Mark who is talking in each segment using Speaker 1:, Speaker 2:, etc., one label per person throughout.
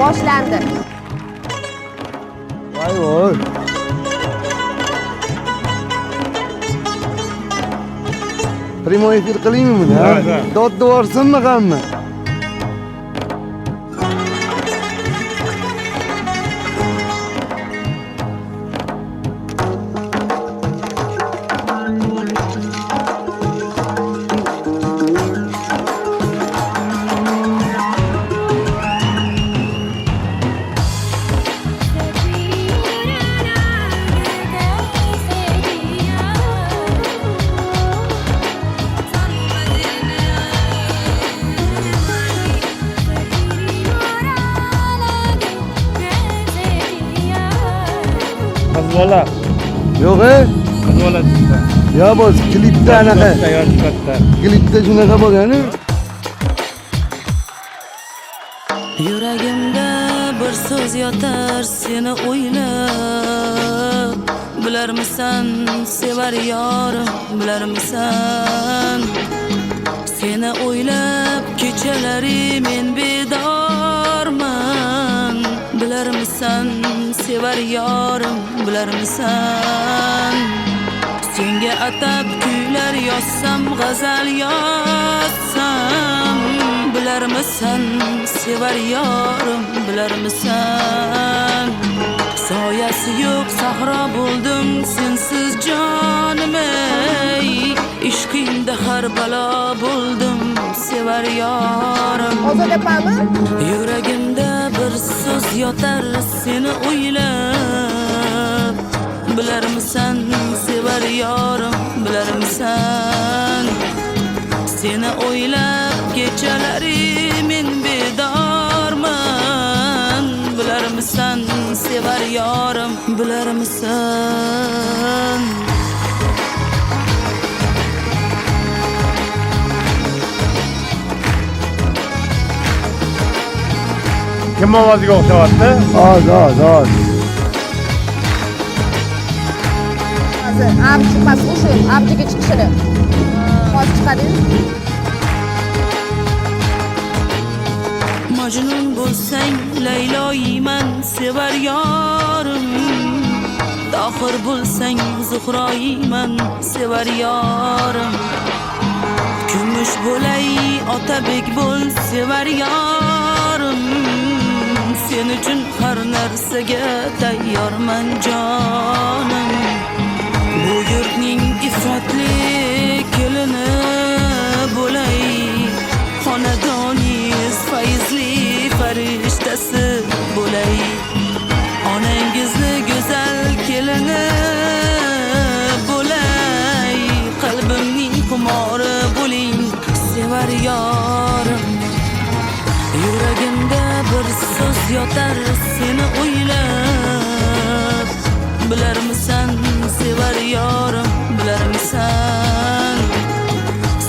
Speaker 1: Boşlandı.
Speaker 2: Vay vay. Primo efir kılayım mı?
Speaker 3: Evet. Dört
Speaker 2: duvarsın mı kanını?
Speaker 3: Qiz bola
Speaker 2: yo'q e
Speaker 3: qiz bola chiqdi
Speaker 2: yo bo'z
Speaker 3: Katta, yoshi katta
Speaker 2: klipda shunaqa bo'lganu
Speaker 4: Yuragimda bir so'z yotar seni o'ylab Bilarmisan sevar yorim bilarmisan. Seni o'ylab kechalari men bedorman. Bilarmisan sevar yorim bilarmisan Senga atab kuylar yozsam g'azal yozsam Bilarmisan sevar yorim bilarmisan Soyasi yo'q sahro bo'ldim sensiz jonim ey. Ishqingda har balo bo'ldim sevar yorim
Speaker 1: ozod opami
Speaker 4: yotar seni o'ylab Bilarmisan sevar yorim bilarmisan Seni o'ylab kechalari men bedorman Bilarmisan sevar yorim bilarmisan
Speaker 3: o'xshayyapti
Speaker 2: oz oz oz
Speaker 1: hozir avji past o'sha avjiga chiqishini hozir chiqadi
Speaker 4: Majnun bo'lsang Layloyman sevar yorim Tohir bo'lsang Zuhroyman sevar yorim Kumush bo'lay Otabek bo'l sevar yorim Sen uchun har narsaga tayyorman jonim yotar seni o'ylab Bilarmisan sevar yorim bilarmisan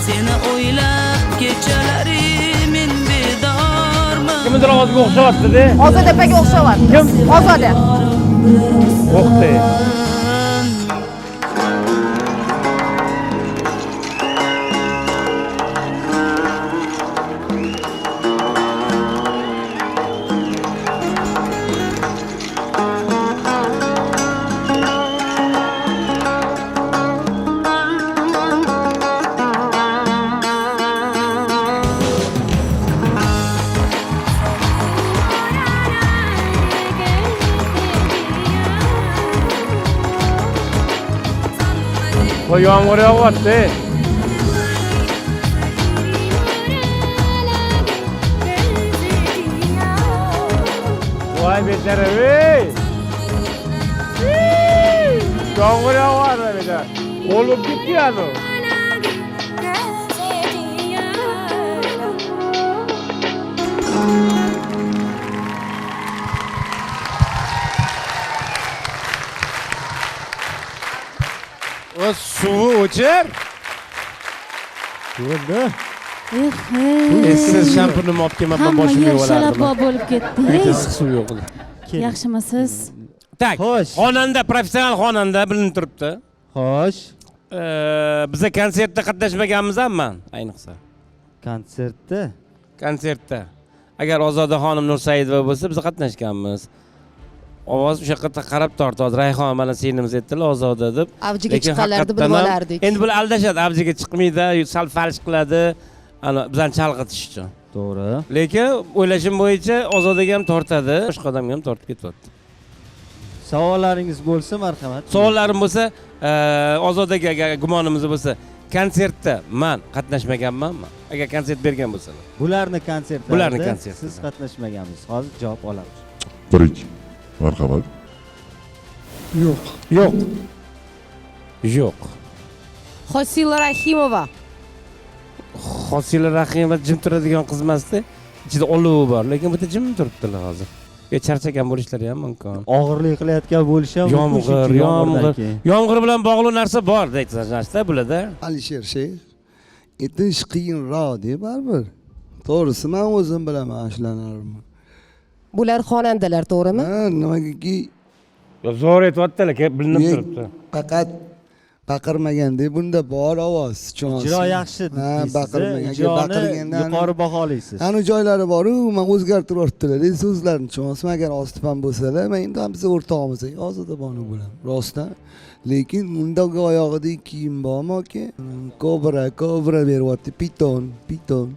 Speaker 4: Seni o'ylab kechalari men bedorman
Speaker 3: kimnidir ovoziga o'xshayyapti-da
Speaker 1: ozod opaga o'xshayapti
Speaker 3: Kim?
Speaker 1: ozoda
Speaker 3: o'qdi Voy a morir a guardar. Vay betere bey. Şu an buraya var da bir de. Oğlum gitti ya da. Suvi o'chir. Ko'rdi siz shampurni olib kelmabman
Speaker 5: hamma
Speaker 3: boshimni
Speaker 5: yer
Speaker 3: yuvalardim
Speaker 5: shalabbo bo'lib ketdi.
Speaker 3: Suv yo'q edi.
Speaker 5: Yaxshimisiz?
Speaker 3: Tak
Speaker 2: Xo'sh.
Speaker 3: xonanda professional xonanda bilinib turibdi.
Speaker 2: Xo'sh.
Speaker 3: Biza konsertda qatnashmaganmiz ham man ayniqsa.
Speaker 2: Konsertda?
Speaker 3: Konsertda. Agar ozodaxonim nursaidova bo'lsa biz qatnashganmiz ovoz o'sha yoqqa qarab tortadi rayhon mana singlimiz aytdilar ozoda deb.
Speaker 1: Avjiga
Speaker 3: lekin
Speaker 1: chiqqanlarida bilib olardik.
Speaker 3: endi bular aldashadi avjiga chiqmaydi sal falsh qiladi. Ana bizani chalg'itish uchun.
Speaker 6: To'g'ri.
Speaker 3: Lekin o'ylashim bo'yicha ozodaga ham tortadi boshqa odamga ham tortib ketyapti
Speaker 6: savollaringiz bo'lsa marhamat.
Speaker 3: Savollarim bo'lsa e, ozodaga agar gumonimiz bo'lsa konsertda man qatnashmaganmanmi? Agar konsert bergan bo'lsalar
Speaker 6: bularni konsertlarida
Speaker 3: Bularni konsertida.
Speaker 6: siz qatnashmagansiz hozir javob olamiz
Speaker 7: Marhamat.
Speaker 2: Yo'q.
Speaker 3: yo'q yo'q
Speaker 1: hosila rahimova.
Speaker 3: Hosila rahimova jim turadigan qiz emasda ichida olovi bor lekin yerda jim turibdilar hozir. Yo charchagan bo'lishlari ham mumkin.
Speaker 6: Og'irlik qilayotgan bo'lishi ham
Speaker 3: yomg'ir yomg'ir. yomg'ir bilan bog'liq narsa bor narsa bularda
Speaker 2: alisher shayx aytish qiyinroq deb baribir. To'g'risi man o'zim bilaman shularni
Speaker 1: bular xonandalar to'g'rimi?
Speaker 2: Man nimagaki?
Speaker 3: Zo'r aytyaptilar bilinib
Speaker 2: Ye-
Speaker 3: turibdi.
Speaker 2: faqat baqirmaganda bunda bor ovoz tushunasizmi?
Speaker 6: ijro yaxshi
Speaker 2: ha baqirmagan baqirganda
Speaker 6: yuqori baholaysiz.
Speaker 2: Ani joylari boru man o'zgartirib yuboribdilar. So'zlarni tushunasizmi agar ostipam bo'lsalar man endi ham biz o'rtog'imiz hozirda bonu bilan rostdan. Lekin undagi oyog'ida kiyim bormi aka kobra kobra beryapti piton piton.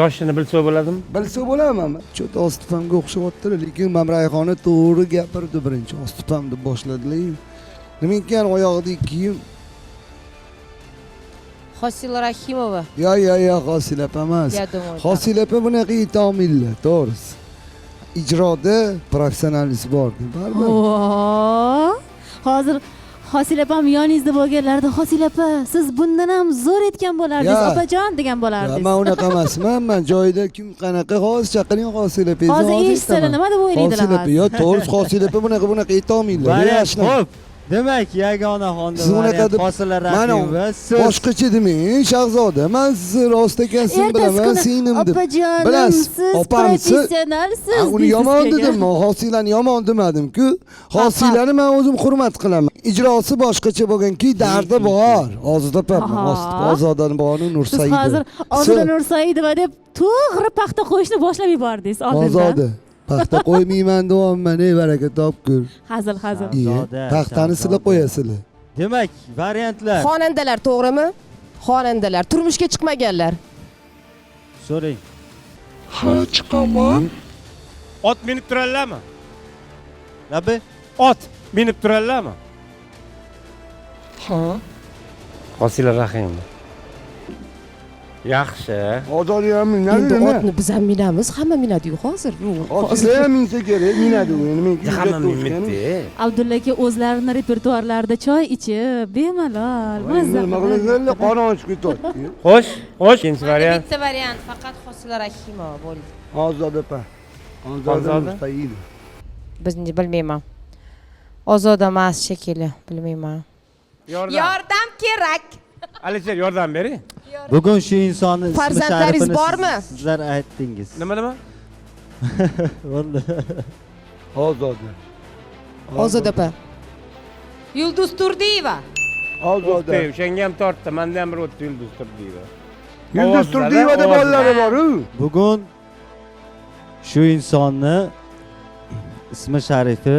Speaker 3: Yoshini bilsa bo'ladimi?
Speaker 2: Bilsa bo'laman. Cho'ta ostipamga o'xshayaptilar lekin man rayhona to'g'ri gapirdi birinchi. Ostipam deb boshladilar nima ekan oyog'ida kiyim
Speaker 1: hosila rahimova.
Speaker 2: Yo yo yo hosil opa emas hosil opa bunaqa aytolmaydilar to'g'risi ijroda professionalist bor baribir
Speaker 5: hozir hosil opam yoningizda bo'lganlarida hosil opa siz bundan ham zo'r aytgan bo'lardingiz opajon degan bo'lardingiz
Speaker 2: man unaqa emasman man joyida kim qanaqa hozir chaqiring hosil opa
Speaker 5: hozir eshitsalar nima deb o'ylaydilar
Speaker 2: hosil opa yo to'g'risi hosil opa bunaqa bunaqa aytolmaydilar
Speaker 6: ho'p demak yagona
Speaker 2: Siz deb-
Speaker 6: hosila
Speaker 2: Mana
Speaker 6: siz
Speaker 2: boshqacha demang shahzoda man sizni rost ekansiz bilaman singlim deb Bilasiz,
Speaker 5: siz professionalsiz
Speaker 2: Ha, uni yomon dedim hosilani yomon demadimku hosilani man o'zim hurmat qilaman ijrosi boshqacha bo'lganki dardi bor ozod opa
Speaker 5: Aha.
Speaker 2: ozodani boni
Speaker 5: siz hozir ozoda nursaidova deb to'g'ri paxta qo'yishni boshlab yubordingiz oldindan
Speaker 2: ozoda paxta qo'ymayman deyapman ey baraka topgur
Speaker 5: hazil hazil
Speaker 2: Iye, sizlar
Speaker 6: shahzoda.
Speaker 2: qo'yasizlar
Speaker 6: demak variantlar.
Speaker 1: Xonandalar to'g'rimi xonandalar turmushga chiqmaganlar
Speaker 6: so'rang
Speaker 7: Ha chiqaman.
Speaker 3: ot minib turadilarmi
Speaker 6: labi
Speaker 3: ot minib turadilarmi
Speaker 7: Ha.
Speaker 3: hosila rahimova yaxshi
Speaker 2: ozod ham
Speaker 1: endi
Speaker 2: minadi
Speaker 1: otni biz ham minamiz hamma minadiyu hozir.
Speaker 2: Hosila ham minsa kerak minadi u endi
Speaker 3: hamma minibdi.
Speaker 5: Abdulla aka o'zlarini repertuarlarida choy ichib bemalol mazza
Speaker 2: nima
Speaker 5: qilib
Speaker 2: qilasanlar qon ochib ketyapti
Speaker 3: xo'sh xo'sh ikkinchi variant?
Speaker 1: Bitta variant faqat hosila rahimova bo'ldi.
Speaker 2: Ozod opa
Speaker 3: Ozoda?
Speaker 2: ozoda? Nursaida
Speaker 1: bizni bilmayman. Ozoda emas shekilli bilmayman.
Speaker 3: Yordam.
Speaker 1: Yordam kerak.
Speaker 3: Alisher yordam bering
Speaker 6: bugun shu insonni ismi
Speaker 1: Farzandlaringiz
Speaker 6: sharifini
Speaker 1: bormi?
Speaker 6: siz- sizlar aytdingiz
Speaker 3: nima nima
Speaker 6: bo'ldi
Speaker 2: ozoda
Speaker 1: ozoda opa yulduz turdiyeva
Speaker 2: ozoda
Speaker 3: o'tdi o'shanga ham tortdi manda ham bir o'tdi yulduz turdiyeva
Speaker 2: yulduz
Speaker 3: Ovozlari,
Speaker 2: turdiyevada
Speaker 3: ovozlari.
Speaker 2: bolalari boru
Speaker 6: bugun shu insonni ismi sharifi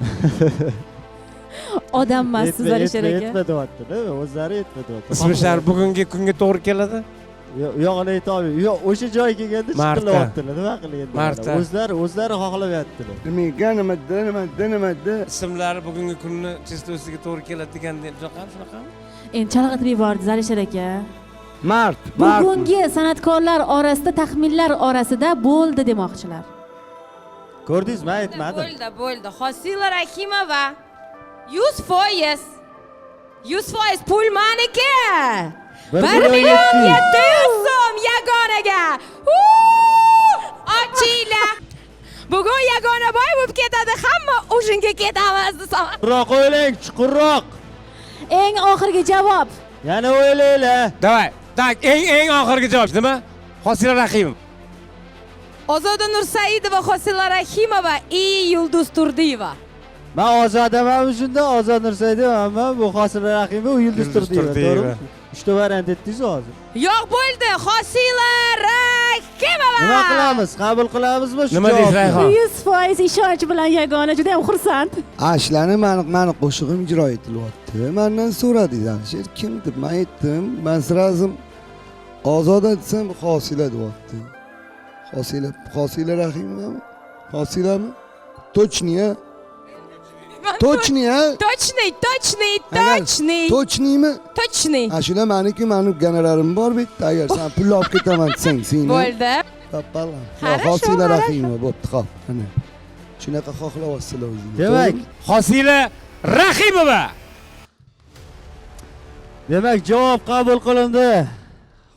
Speaker 5: odam emas siz alisher aka
Speaker 6: yetma deyaptida o'zlari yetma deyapti.
Speaker 3: Ismi shar bugungi kunga to'g'ri keladi?
Speaker 6: Yo'g'ini aytolmayman yo'q o'sha joyga kelganda chiqilyaptilar nima qilay endi
Speaker 3: Marta.
Speaker 6: o'zlari o'zlari xohlamayaptilar
Speaker 2: nimaga nimada nimada nimada
Speaker 3: ismlari bugungi kunni chistosiga to'g'ri keladi degan shunaqami shunaqami
Speaker 5: endi chalg'itib yubordingiz alisher aka
Speaker 2: mart mart.
Speaker 5: Bugungi san'atkorlar orasida taxminlar orasida bo'ldi demoqchilar.
Speaker 6: Ko'rdingizmi aytmadim.
Speaker 8: Bo'ldi bo'ldi hosila rahimova yuz foiz yuz foiz pul maniki
Speaker 6: bir million yetti yuz.
Speaker 8: so'm yagonaga ochinglar bugun yagona boy bo'lib ketadi hamma o'shinga ketamiz desam
Speaker 6: chuqurroq o'ylang chuqurroq
Speaker 5: eng oxirgi javob.
Speaker 6: Yana o'ylanglar
Speaker 3: давай так eng eng oxirgi javob. Nima? Hosila rahimov.
Speaker 8: Ozoda nursaidova hosila rahimova и yulduz turdiyeva
Speaker 6: man ozodaman shunda ozod nursaidovanman bu hosila rahimova u yulduz
Speaker 3: Yulduz
Speaker 6: turdiyeva
Speaker 3: Turdiyeva.
Speaker 6: to'g'rimi uchta variant aytdingiz hozir
Speaker 8: yo'q bo'ldi hosila rahimova
Speaker 6: nima qilamiz qabul qilamizmi shu
Speaker 3: nima deysiz
Speaker 6: javobni?
Speaker 3: rayhon
Speaker 5: yuz foiz ishonch bilan yagona juda ham xursand
Speaker 2: ashulani mani mani qo'shig'im ijro etilyapti mandan so'radingiz alisher kim deb man aytdim man сразу ozoda desam hosila deyapti hosila hosila rahimovami hosilami точный a точный a
Speaker 8: Точный, точный,
Speaker 2: Agar
Speaker 8: точный,
Speaker 2: точныйmi
Speaker 8: точный.
Speaker 2: ashula maniki mani ganalarim bor bu yerda agar san pul olib ketaman desang seni
Speaker 8: Bo'ldi.
Speaker 2: Pappalam.
Speaker 8: Хорошо,
Speaker 2: hosila
Speaker 8: хорошо.
Speaker 2: rahimova bo'pti xo'p mana shunaqa xohlayapsizlar o'zingiz
Speaker 6: demak
Speaker 3: hosila rahimova
Speaker 6: demak javob qabul qilindi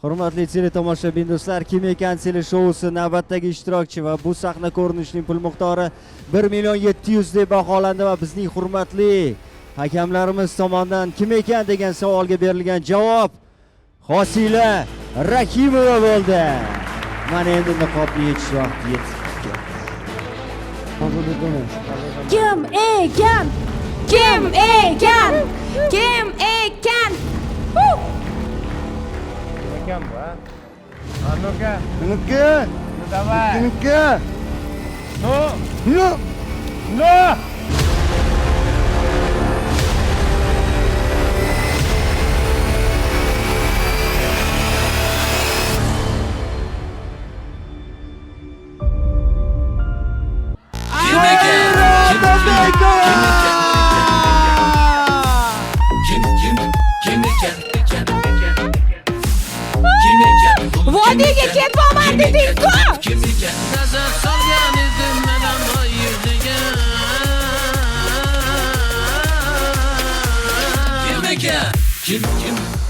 Speaker 6: Hurmatli teletomoshabin do'stlar kim ekan teleshousi navbatdagi ishtirokchi va bu sahna ko'rinishining pul miqdori 1 million 700 deb baholandi va bizning hurmatli hakamlarimiz tomonidan kim ekan degan savolga berilgan javob hosila rahimova bo'ldi mana endi niqobni yechish vaqti yetib
Speaker 5: kim ekan
Speaker 8: Kim ekan? Kim ekan?
Speaker 3: 어떻게 한
Speaker 2: 거야?
Speaker 3: 아, 누가?
Speaker 8: 그니까 누가 봐? 그니까 너! 너! 너!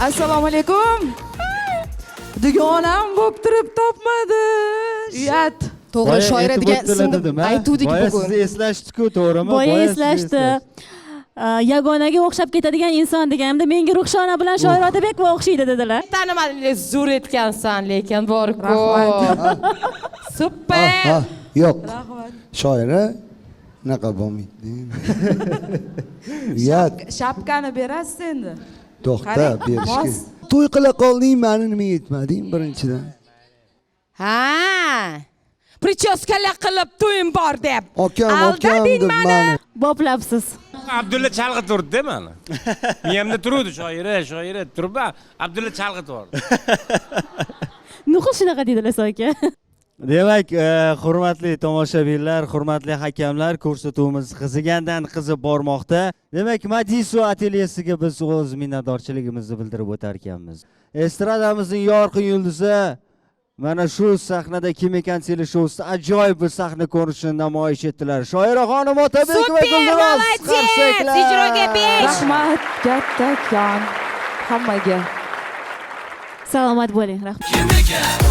Speaker 9: Assalomu alaykum. Dugonam bo'lib turib topmadi. Uyat.
Speaker 5: To'g'ri
Speaker 6: Boya
Speaker 5: shoira degan ismni
Speaker 6: a?
Speaker 5: aytuvdik
Speaker 6: boya
Speaker 5: bugun.
Speaker 6: sizni eslashdi-ku to'g'rimi?
Speaker 5: Boya eslashdi. yagonaga o'xshab ketadigan inson deganimda menga ruxshona bilan shoir otabekova o'xshaydi dedilar.
Speaker 1: Tanimadim zo'r etgansan lekin bor-ku. Super.
Speaker 2: Ha, yo'q. Shoira unaqa bo'lmaydi. Uyat,
Speaker 9: shapkani berasiz endi
Speaker 2: to'xta
Speaker 9: Qarang,
Speaker 2: berishga. To'y qila qolding, mani nima yetmading birinchidan?
Speaker 8: Ha. Prichoskalar qilib to'yim bor deb.
Speaker 2: Akam, akam
Speaker 8: Aldading
Speaker 2: deb
Speaker 8: mani.
Speaker 5: boplabsiz
Speaker 3: abdulla chalg'ituvdi mani miyamda turuvdi shoira shoira turib abdulla chalg'itvordi
Speaker 5: nuqul shunaqa deydilar aka
Speaker 6: demak e, hurmatli tomoshabinlar hurmatli hakamlar ko'rsatuvimiz qizigandan qizib bormoqda demak madisu atelyesiga biz o'z minnatdorchiligimizni bildirib o'tar ekanmiz estradamizning yorqin yulduzi mana shu sahnada kim ekan seli shousida ajoyib bir sahna ko'rinishini namoyish etdilar shoiraxonim otabek va
Speaker 8: Super,
Speaker 6: guldiroz
Speaker 8: молодец!
Speaker 6: qarsaklar.
Speaker 8: Ijroga besh.
Speaker 9: rahmat kattakon hammaga
Speaker 5: salomat bo'ling rahmat
Speaker 10: Kim ekan